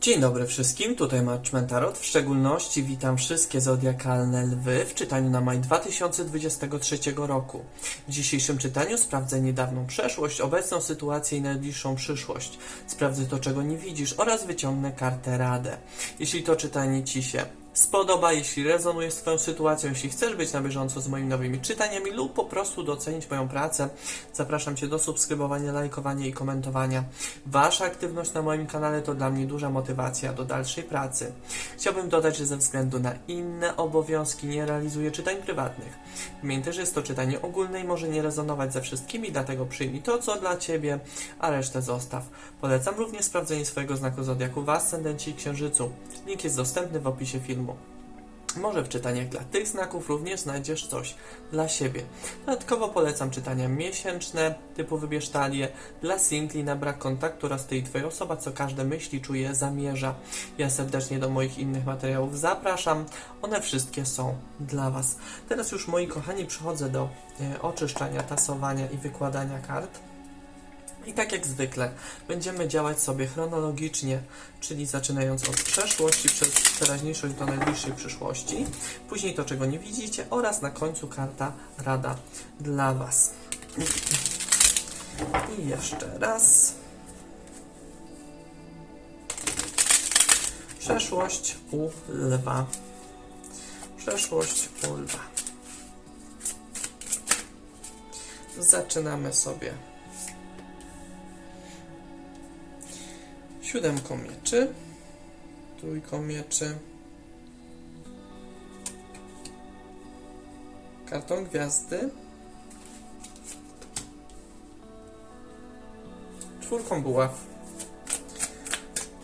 Dzień dobry wszystkim, tutaj Marczmen Tarot. W szczególności witam wszystkie zodiakalne lwy w czytaniu na maj 2023 roku. W dzisiejszym czytaniu sprawdzę niedawną przeszłość, obecną sytuację i najbliższą przyszłość. Sprawdzę to, czego nie widzisz oraz wyciągnę kartę Radę. Jeśli to czytanie Ci się spodoba, jeśli rezonuje z Twoją sytuacją, jeśli chcesz być na bieżąco z moimi nowymi czytaniami lub po prostu docenić moją pracę, zapraszam Cię do subskrybowania, lajkowania i komentowania. Wasza aktywność na moim kanale to dla mnie duża motywacja do dalszej pracy. Chciałbym dodać, że ze względu na inne obowiązki nie realizuję czytań prywatnych. Pamiętaj, że jest to czytanie ogólne i może nie rezonować ze wszystkimi, dlatego przyjmij to, co dla Ciebie, a resztę zostaw. Polecam również sprawdzenie swojego znaku zodiaku w Ascendencie i Księżycu. Link jest dostępny w opisie filmu. Może w czytaniach dla tych znaków również znajdziesz coś dla siebie. Dodatkowo polecam czytania miesięczne, typu wybierz talię, dla singli na brak kontaktu oraz ty i twoja osoba, co każde myśli, czuje, zamierza. Ja serdecznie do moich innych materiałów zapraszam. One wszystkie są dla Was. Teraz już, moi kochani, przechodzę do e, oczyszczania, tasowania i wykładania kart. I tak jak zwykle, będziemy działać sobie chronologicznie, czyli zaczynając od przeszłości przez teraźniejszość do najbliższej przyszłości, później to, czego nie widzicie oraz na końcu karta Rada dla Was. I jeszcze raz. Przeszłość u lwa. Przeszłość u lwa. Zaczynamy sobie siódemką mieczy, trójką mieczy, kartą gwiazdy, czwórką buław.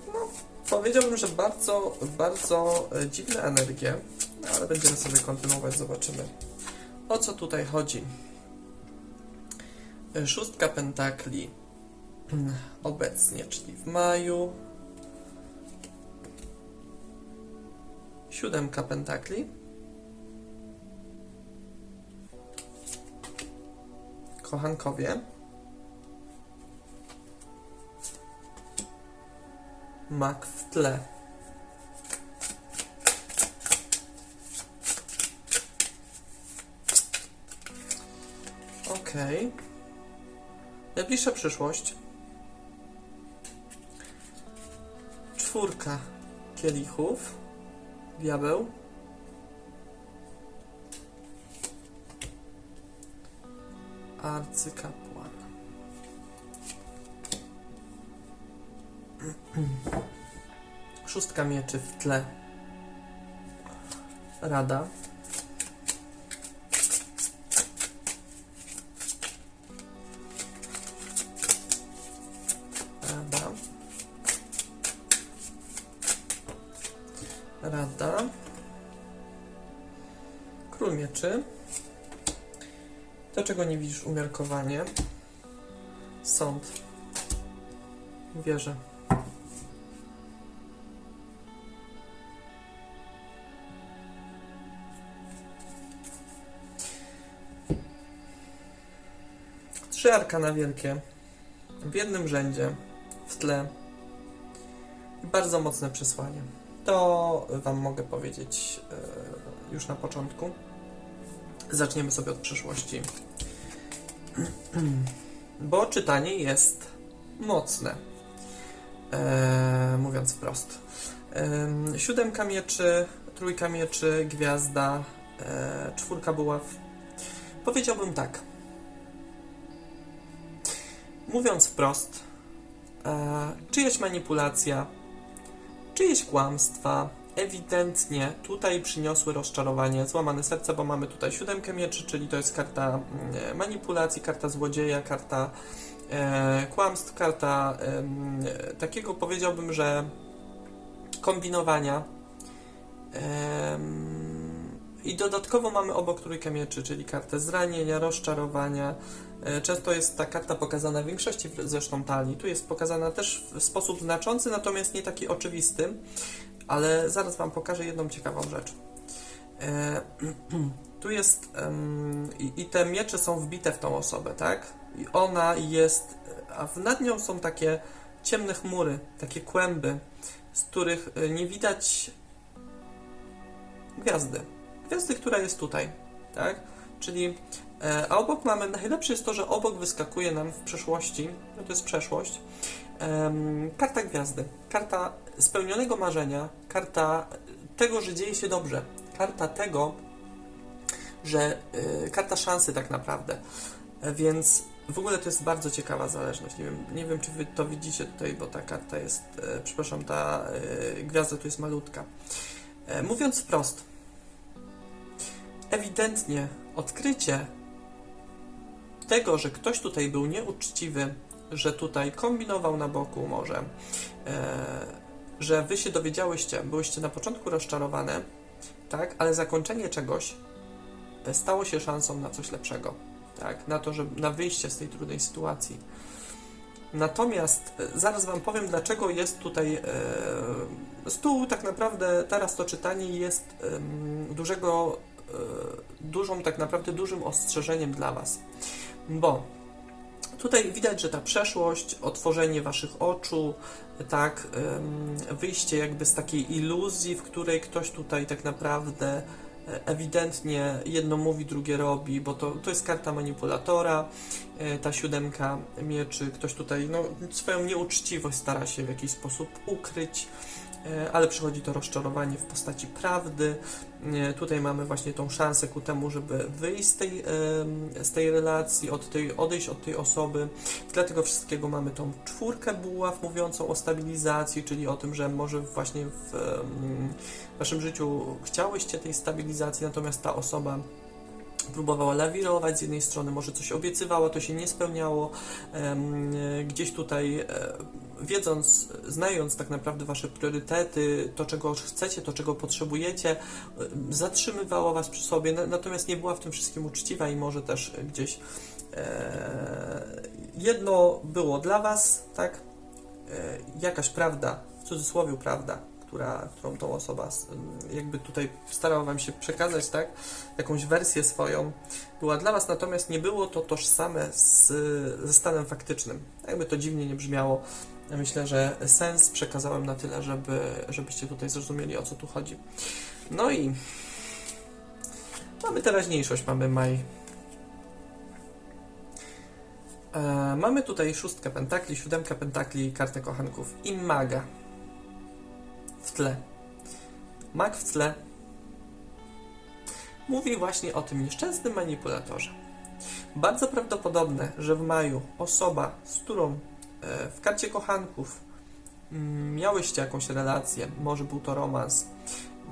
No, powiedziałbym, że bardzo, bardzo e, dziwne energie, no, ale będziemy sobie kontynuować, zobaczymy o co tutaj chodzi. E, Szóstka pentakli obecnie, czyli w maju. Siódemka pentakli. Kochankowie. Mak w tle. Okej. Najbliższa przyszłość. Czwórka kielichów, diabeł, arcykapłan. Szóstka mieczy w tle, rada. To, czego nie widzisz, umiarkowanie. Sąd. Wierzę. Trzy arkana wielkie. W jednym rzędzie. W tle. Bardzo mocne przesłanie. To Wam mogę powiedzieć e, już na początku. Zaczniemy sobie od przyszłości. Bo czytanie jest mocne. E, mówiąc wprost. E, siódemka mieczy, trójka mieczy, gwiazda, e, czwórka buław. Powiedziałbym tak. Mówiąc wprost, e, czyjaś manipulacja, czyjeś kłamstwa ewidentnie tutaj przyniosły rozczarowanie, złamane serce, bo mamy tutaj siódemkę mieczy, czyli to jest karta mm, manipulacji, karta złodzieja, karta e, kłamstw, karta em, takiego powiedziałbym, że kombinowania. Em, I dodatkowo mamy obok trójkę mieczy, czyli kartę zranienia, rozczarowania. E, Często jest ta karta pokazana w większości zresztą talii. Tu jest pokazana też w sposób znaczący, natomiast nie taki oczywisty. Ale zaraz Wam pokażę jedną ciekawą rzecz. E, tu jest em, i, i te miecze są wbite w tą osobę, tak? I ona jest, a nad nią są takie ciemne chmury, takie kłęby, z których y, nie widać gwiazdy. Gwiazdy, która jest tutaj, tak? Czyli, e, a obok mamy, najlepsze jest to, że obok wyskakuje nam w przeszłości, no to jest przeszłość, em, karta gwiazdy, karta spełnionego marzenia, karta tego, że dzieje się dobrze, karta tego, że y, karta szansy tak naprawdę. Więc w ogóle to jest bardzo ciekawa zależność. Nie wiem, nie wiem czy wy to widzicie tutaj, bo ta karta jest, e, przepraszam, ta e, gwiazda tu jest malutka. E, mówiąc wprost, ewidentnie odkrycie tego, że ktoś tutaj był nieuczciwy, że tutaj kombinował na boku może, e, że wy się dowiedziałyście, byłyście na początku rozczarowane, tak, ale zakończenie czegoś e, stało się szansą na coś lepszego, tak, na to, że na wyjście z tej trudnej sytuacji. Natomiast e, zaraz Wam powiem, dlaczego jest tutaj e, stół. Tak naprawdę teraz to czytanie jest em, dużego, e, dużą, tak naprawdę dużym ostrzeżeniem dla Was, bo tutaj widać, że ta przeszłość, otworzenie Waszych oczu, tak, wyjście jakby z takiej iluzji, w której ktoś tutaj tak naprawdę e, ewidentnie jedno mówi, drugie robi, bo to, to jest karta manipulatora, e, ta siódemka mieczy, ktoś tutaj no, swoją nieuczciwość stara się w jakiś sposób ukryć, ale przychodzi to rozczarowanie w postaci prawdy. E, Tutaj mamy właśnie tą szansę ku temu, żeby wyjść z tej, z tej relacji, od tej, odejść od tej osoby. Dla tego wszystkiego mamy tą czwórkę buław mówiącą o stabilizacji, czyli o tym, że może właśnie w waszym życiu chciałyście tej stabilizacji, natomiast ta osoba próbowała lawirować z jednej strony, może coś obiecywała, to się nie spełniało. E, Gdzieś tutaj, e, wiedząc, znając tak naprawdę wasze priorytety, to czego chcecie, to czego potrzebujecie, e, zatrzymywała was przy sobie, na- natomiast nie była w tym wszystkim uczciwa i może też gdzieś jedno było dla was, tak? Jakaś prawda, w cudzysłowie prawda, która, którą tą osoba jakby tutaj starała wam się przekazać, tak? Jakąś wersję swoją była dla was, natomiast nie było to tożsame z, ze stanem faktycznym. Jakby to dziwnie nie brzmiało, myślę, że sens przekazałem na tyle, żeby, żebyście tutaj zrozumieli o co tu chodzi. No i mamy teraźniejszość, mamy maj. E, mamy tutaj szóstkę pentakli, siódemkę pentakli, kartę kochanków i maga w tle. Mag w tle mówi właśnie o tym nieszczęsnym manipulatorze. Bardzo prawdopodobne, że w maju osoba, z którą e, w karcie kochanków mm, miałyście jakąś relację, może był to romans,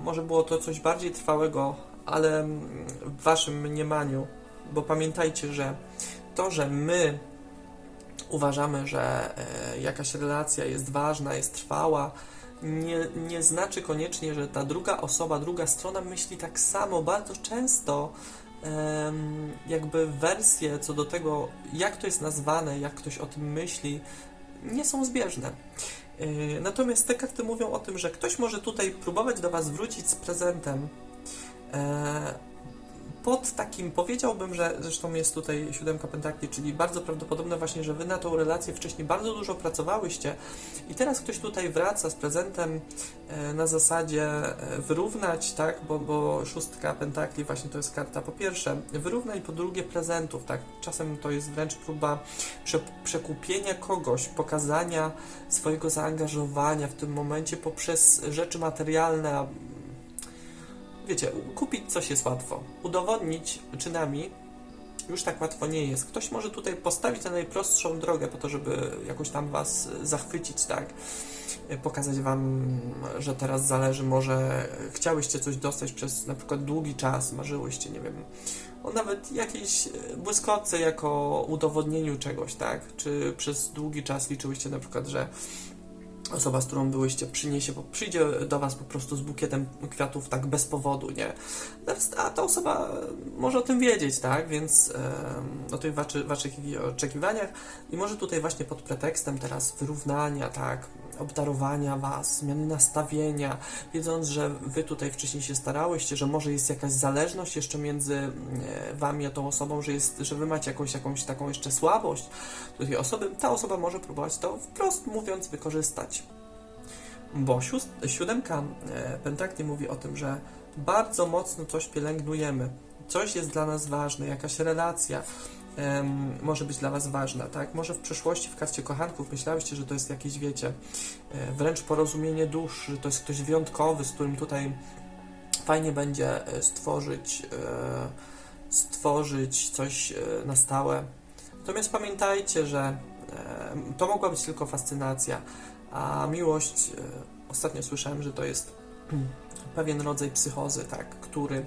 może było to coś bardziej trwałego, ale mm, w waszym mniemaniu, bo pamiętajcie, że to, że my uważamy, że e, jakaś relacja jest ważna, jest trwała, nie, nie znaczy koniecznie, że ta druga osoba, druga strona myśli tak samo. Bardzo często jakby wersje co do tego, jak to jest nazwane, jak ktoś o tym myśli, nie są zbieżne. Yy, Natomiast te karty mówią o tym, że ktoś może tutaj próbować do Was wrócić z prezentem. Pod takim, powiedziałbym, że zresztą jest tutaj siódemka pentakli, czyli bardzo prawdopodobne właśnie, że Wy na tą relację wcześniej bardzo dużo pracowałyście i teraz ktoś tutaj wraca z prezentem e, na zasadzie e, wyrównać, tak, bo, bo szóstka pentakli właśnie to jest karta po pierwsze wyrównać, po drugie prezentów, tak, czasem to jest wręcz próba prze, przekupienia kogoś, pokazania swojego zaangażowania w tym momencie poprzez rzeczy materialne, wiecie, kupić coś jest łatwo, udowodnić czynami już tak łatwo nie jest. Ktoś może tutaj postawić na najprostszą drogę po to, żeby jakoś tam was zachwycić, tak? Pokazać wam, że teraz zależy, może chciałyście coś dostać przez na przykład długi czas, marzyłyście, nie wiem, o nawet jakiejś błyskotce jako udowodnieniu czegoś, tak? Czy przez długi czas liczyłyście na przykład, że osoba, z którą byłyście, przyniesie, przyjdzie do was po prostu z bukietem kwiatów tak bez powodu, nie? A ta osoba może o tym wiedzieć, tak? Więc o tych waszy, waszych oczekiwaniach i może tutaj właśnie pod pretekstem teraz wyrównania, tak? Obdarowania was, zmiany nastawienia, wiedząc, że wy tutaj wcześniej się starałyście, że może jest jakaś zależność jeszcze między e, wami a tą osobą, że, jest, że wy macie jakąś, jakąś taką jeszcze słabość do tej osoby, ta osoba może próbować to wprost mówiąc wykorzystać. Bo siód- siódemka e, pentakli mówi o tym, że bardzo mocno coś pielęgnujemy, coś jest dla nas ważne, jakaś relacja em, może być dla Was ważna, tak? Może w przeszłości w karcie kochanków myślałyście, że to jest jakieś, wiecie, e, wręcz porozumienie dusz, że to jest ktoś wyjątkowy, z którym tutaj fajnie będzie e, stworzyć, e, stworzyć coś na stałe. Natomiast pamiętajcie, że to mogła być tylko fascynacja, a miłość, ostatnio słyszałem, że to jest pewien rodzaj psychozy, tak, który,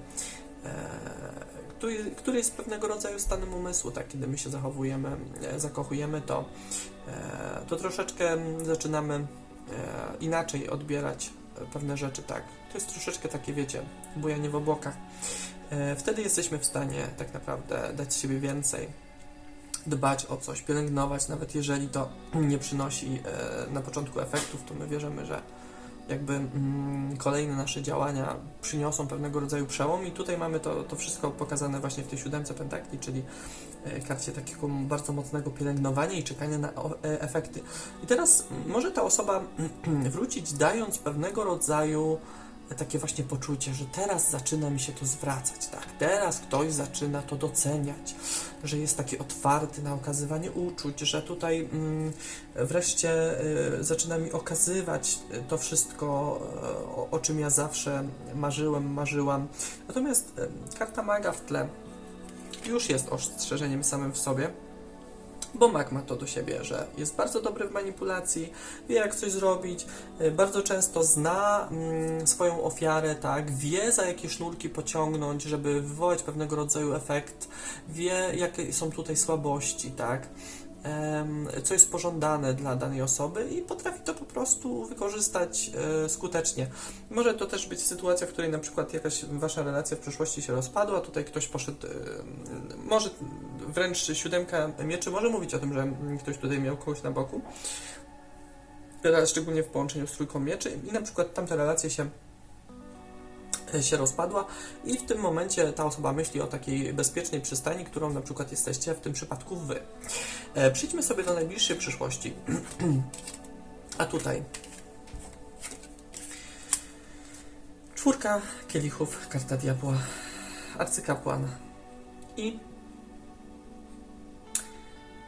który, który jest pewnego rodzaju stanem umysłu, tak, kiedy my się zachowujemy, e, zakochujemy, to, e, to troszeczkę zaczynamy e, inaczej odbierać pewne rzeczy, tak. To jest troszeczkę takie, wiecie, bujanie w obłokach. Wtedy jesteśmy w stanie tak naprawdę dać z siebie więcej, dbać o coś, pielęgnować, nawet jeżeli to nie przynosi na początku efektów, to my wierzymy, że jakby mm, kolejne nasze działania przyniosą pewnego rodzaju przełom i tutaj mamy to, to wszystko pokazane właśnie w tej siódemce pentakli, czyli e, karcie takiego bardzo mocnego pielęgnowania i czekania na e, efekty. I teraz mm, może ta osoba wrócić dając pewnego rodzaju takie właśnie poczucie, że teraz zaczyna mi się to zwracać, tak? Teraz ktoś zaczyna to doceniać, że jest taki otwarty na okazywanie uczuć, że tutaj mm, wreszcie y, zaczyna mi okazywać to wszystko, y, o, o czym ja zawsze marzyłem, marzyłam. Natomiast y, karta maga w tle już jest ostrzeżeniem samym w sobie. Bo mag ma to do siebie, że jest bardzo dobry w manipulacji, wie jak coś zrobić, y, bardzo często zna mm, swoją ofiarę, tak, wie za jakie sznurki pociągnąć, żeby wywołać pewnego rodzaju efekt, wie jakie są tutaj słabości, tak, co jest pożądane dla danej osoby i potrafi to po prostu wykorzystać e, skutecznie. Może to też być sytuacja, w której na przykład jakaś wasza relacja w przeszłości się rozpadła, tutaj ktoś poszedł, e, może wręcz siódemka mieczy może mówić o tym, że ktoś tutaj miał kogoś na boku, szczególnie w połączeniu z trójką mieczy. I na przykład tamta relacja się się rozpadła. I w tym momencie ta osoba myśli o takiej bezpiecznej przystani, którą na przykład jesteście w tym przypadku wy. E, Przejdźmy sobie do najbliższej przyszłości. A tutaj. Czwórka kielichów, karta diabła, arcykapłan. I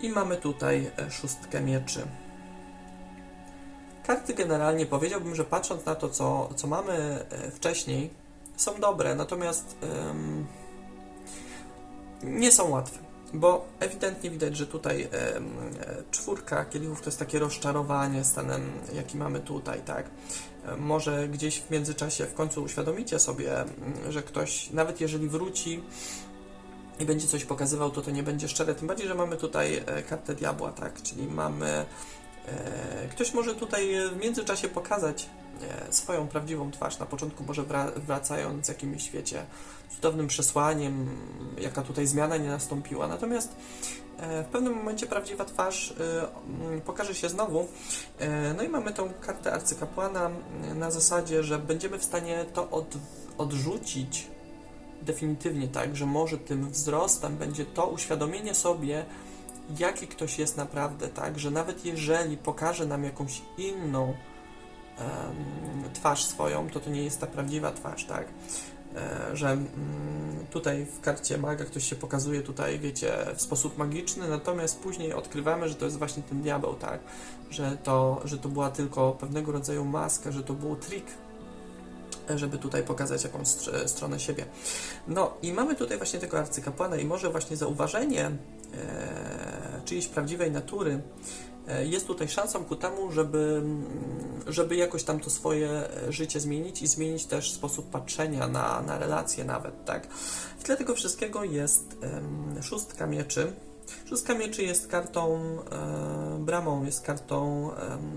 i mamy tutaj e, szóstkę mieczy. Karty generalnie powiedziałbym, że patrząc na to, co, co mamy e, wcześniej, są dobre, natomiast em, nie są łatwe. Bo ewidentnie widać, że tutaj em, e, czwórka kielichów to jest takie rozczarowanie stanem, jaki mamy tutaj, tak? Może gdzieś w międzyczasie w końcu uświadomicie sobie, że ktoś, nawet jeżeli wróci i będzie coś pokazywał, to to nie będzie szczere. Tym bardziej, że mamy tutaj e, kartę diabła, tak? Czyli mamy. E, ktoś może tutaj e, w międzyczasie pokazać swoją prawdziwą twarz. Na początku może wra- wracając z jakimś, wiecie, cudownym przesłaniem, jaka tutaj zmiana nie nastąpiła. Natomiast w pewnym momencie prawdziwa twarz pokaże się znowu. No i mamy tą kartę arcykapłana na zasadzie, że będziemy w stanie to od, odrzucić definitywnie tak, że może tym wzrostem będzie to uświadomienie sobie, jaki ktoś jest naprawdę, tak, że nawet jeżeli pokaże nam jakąś inną em, twarz swoją, to to nie jest ta prawdziwa twarz, tak, e, że mm, tutaj w karcie maga ktoś się pokazuje tutaj, wiecie, w sposób magiczny, natomiast później odkrywamy, że to jest właśnie ten diabeł, tak, że to, że to była tylko pewnego rodzaju maska, że to był trik, żeby tutaj pokazać jakąś str- stronę siebie. No i mamy tutaj właśnie tego arcykapłana i może właśnie zauważenie e, czyjejś prawdziwej natury e, jest tutaj szansą ku temu, żeby, mm, żeby jakoś tam to swoje e, życie zmienić i zmienić też sposób patrzenia na, na relacje nawet, tak? W tle tego wszystkiego jest szóstka mieczy. Szóstka mieczy jest kartą e, bramą, jest kartą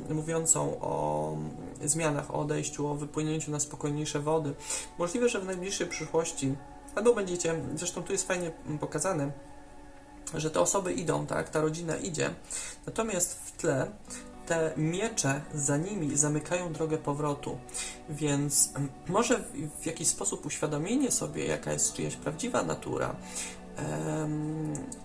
em, mówiącą o zmianach, o odejściu, o wypłynięciu na spokojniejsze wody. Możliwe, że w najbliższej przyszłości, albo będziecie, zresztą tu jest fajnie pokazane, że te osoby idą, tak, ta rodzina idzie, natomiast w tle te miecze za nimi zamykają drogę powrotu, więc mm, może w, jakiś sposób uświadomienie sobie, jaka jest czyjaś prawdziwa natura,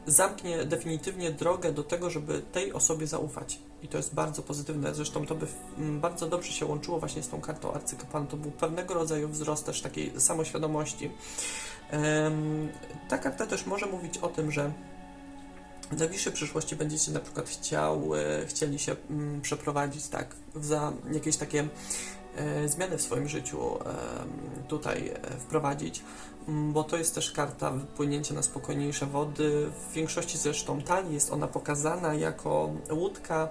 zamknie definitywnie drogę do tego, żeby tej osobie zaufać. I to jest bardzo pozytywne. Zresztą to by bardzo dobrze się łączyło właśnie z tą kartą arcykapłana. To był pewnego rodzaju wzrost też takiej samoświadomości. Ta karta też może mówić o tym, że w najbliższej przyszłości będziecie na przykład chciały, chcieli się przeprowadzić tak, za jakieś takie e, zmiany w swoim życiu tutaj e, wprowadzić, bo to jest też karta wypłynięcia na spokojniejsze wody. W większości zresztą talii jest ona pokazana jako łódka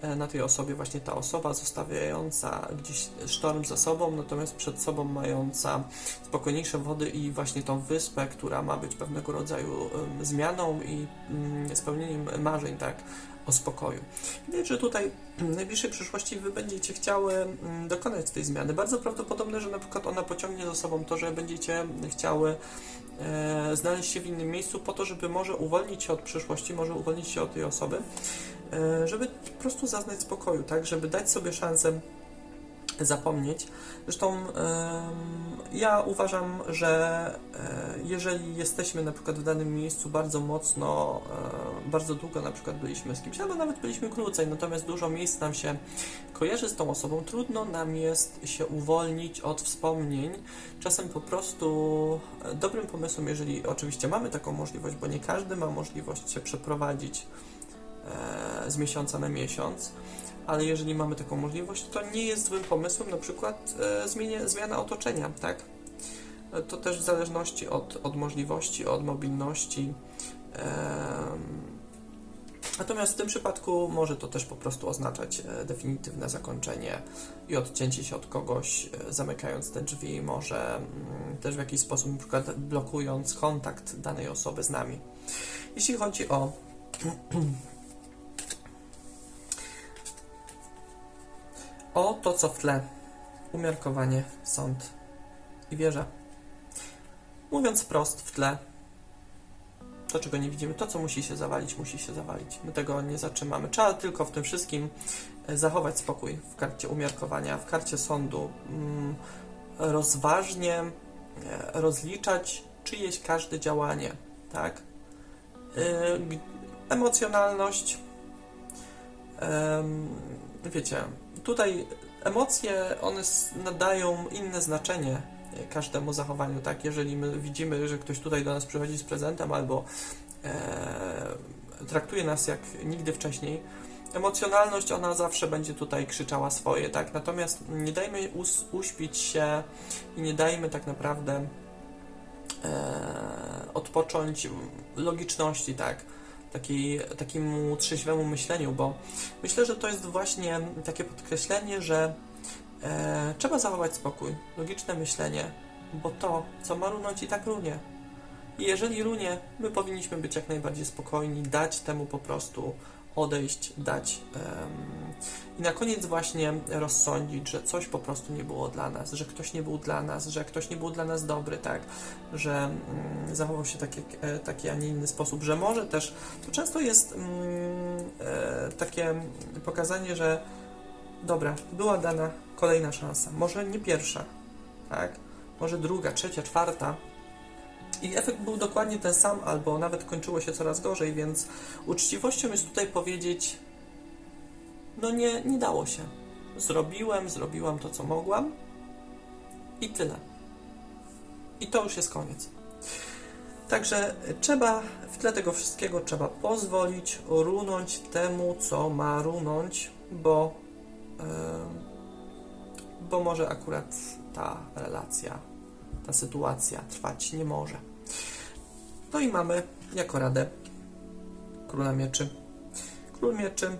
e, na tej osobie, właśnie ta osoba zostawiająca gdzieś sztorm za sobą, natomiast przed sobą mająca spokojniejsze wody i właśnie tą wyspę, która ma być pewnego rodzaju zmianą i mm, spełnieniem marzeń, tak, o spokoju. Widać, że tutaj w najbliższej przyszłości Wy będziecie chciały mm, dokonać tej zmiany. Bardzo prawdopodobne, że na przykład ona pociągnie za sobą to, że będziecie chciały e, znaleźć się w innym miejscu po to, żeby może uwolnić się od przyszłości, może uwolnić się od tej osoby, e, żeby po prostu zaznać spokoju, tak, żeby dać sobie szansę zapomnieć. Zresztą ja uważam, że e, jeżeli jesteśmy na przykład w danym miejscu bardzo mocno, e, bardzo długo na przykład byliśmy z kimś, albo nawet byliśmy krócej, natomiast dużo miejsc nam się kojarzy z tą osobą, trudno nam jest się uwolnić od wspomnień. Czasem po prostu e, dobrym pomysłem, jeżeli oczywiście mamy taką możliwość, bo nie każdy ma możliwość się przeprowadzić z miesiąca na miesiąc, ale jeżeli mamy taką możliwość, to nie jest złym pomysłem na przykład e, zmiana otoczenia, tak? E, To też w zależności od, od możliwości, od mobilności. Natomiast w tym przypadku może to też po prostu oznaczać e, definitywne zakończenie i odcięcie się od kogoś, zamykając te drzwi, może mm, też w jakiś sposób na przykład blokując kontakt danej osoby z nami. Jeśli chodzi o O to, co w tle. Umiarkowanie, sąd i wieża. Mówiąc wprost, w tle to, czego nie widzimy, to, co musi się zawalić, musi się zawalić. My tego nie zatrzymamy. Trzeba tylko w tym wszystkim e, zachować spokój w karcie umiarkowania, w karcie sądu. mm, Rozważnie e, rozliczać czyjeś każde działanie, tak? E, Emocjonalność. Wiecie, tutaj emocje, one nadają inne znaczenie każdemu zachowaniu, tak? Jeżeli my widzimy, że ktoś tutaj do nas przychodzi z prezentem albo e, traktuje nas jak nigdy wcześniej, emocjonalność, ona zawsze będzie tutaj krzyczała swoje, tak? Natomiast nie dajmy us, uśpić się i nie dajmy tak naprawdę e, odpocząć logiczności, tak? Takiej, takiemu trzeźwemu myśleniu, bo myślę, że to jest właśnie takie podkreślenie, że e, trzeba zachować spokój, logiczne myślenie, bo to, co ma runąć i tak runie. I jeżeli runie, my powinniśmy być jak najbardziej spokojni, dać temu po prostu odejść, dać i na koniec właśnie rozsądzić, że coś po prostu nie było dla nas, że ktoś nie był dla nas, że ktoś nie był dla nas dobry, tak, że mm, zachował się tak, jak, e, taki, a nie inny sposób, że może też, to często jest mm, e, takie pokazanie, że dobra, była dana kolejna szansa, może nie pierwsza, tak, może druga, trzecia, czwarta, i efekt był dokładnie ten sam, albo nawet kończyło się coraz gorzej, więc uczciwością jest tutaj powiedzieć: No nie, nie dało się. Zrobiłem, zrobiłam to, co mogłam i tyle. I to już jest koniec. Także trzeba, w tle tego wszystkiego trzeba pozwolić runąć temu, co ma runąć, bo, em, bo może akurat ta relacja, ta sytuacja trwać nie może. No i mamy jako radę króla mieczy. Król mieczy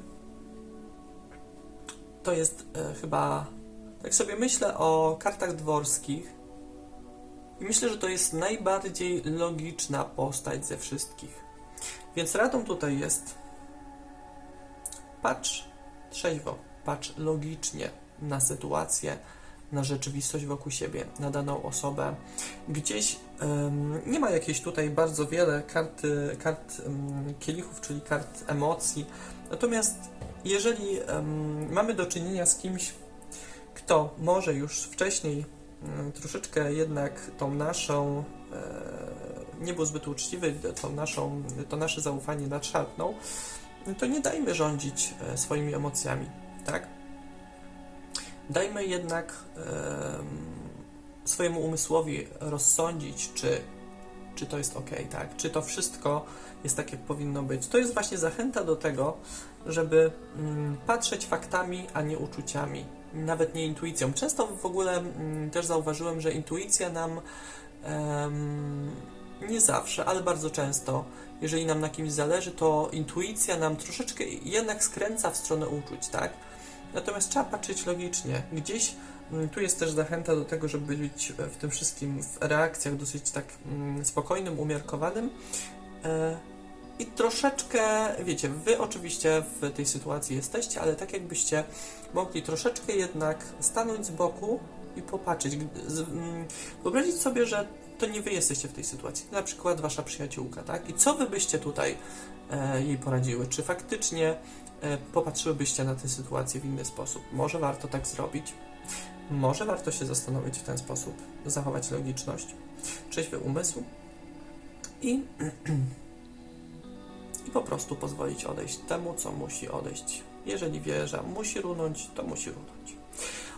to jest e, chyba, tak sobie myślę o kartach dworskich i myślę, że to jest najbardziej logiczna postać ze wszystkich. Więc radą tutaj jest patrz trzeźwo, patrz logicznie na sytuację, na rzeczywistość wokół siebie, na daną osobę. Gdzieś nie ma jakiejś tutaj bardzo wiele kart, kart kielichów, czyli kart emocji, natomiast jeżeli mamy do czynienia z kimś, kto może już wcześniej troszeczkę jednak tą naszą e, nie był zbyt uczciwy, tą naszą, to nasze zaufanie nadszarpnął, to nie dajmy rządzić e, swoimi emocjami, tak? Dajmy jednak em, swojemu umysłowi rozsądzić, czy, czy to jest ok, tak? Czy to wszystko jest tak, jak powinno być. To jest właśnie zachęta do tego, żeby mm, patrzeć faktami, a nie uczuciami, nawet nie intuicją. Często w ogóle mm, też zauważyłem, że intuicja nam nie zawsze, ale bardzo często, jeżeli nam na kimś zależy, to intuicja nam troszeczkę jednak skręca w stronę uczuć, tak? Natomiast trzeba patrzeć logicznie. Gdzieś mm, tu jest też zachęta do tego, żeby być w tym wszystkim w reakcjach dosyć tak mm, spokojnym, umiarkowanym. E, I troszeczkę, wiecie, wy oczywiście w tej sytuacji jesteście, ale tak jakbyście mogli troszeczkę jednak stanąć z boku i popatrzeć. Mm, Wyobrazić sobie, że to nie wy jesteście w tej sytuacji, na przykład wasza przyjaciółka, tak? I co wy byście tutaj e, jej poradziły? Czy faktycznie e, popatrzyłybyście na tę sytuację w inny sposób? Może warto tak zrobić? Może warto się zastanowić w ten sposób, zachować logiczność, trzeźwy umysł i, i po prostu pozwolić odejść temu, co musi odejść. Jeżeli wieża musi runąć, to musi runąć.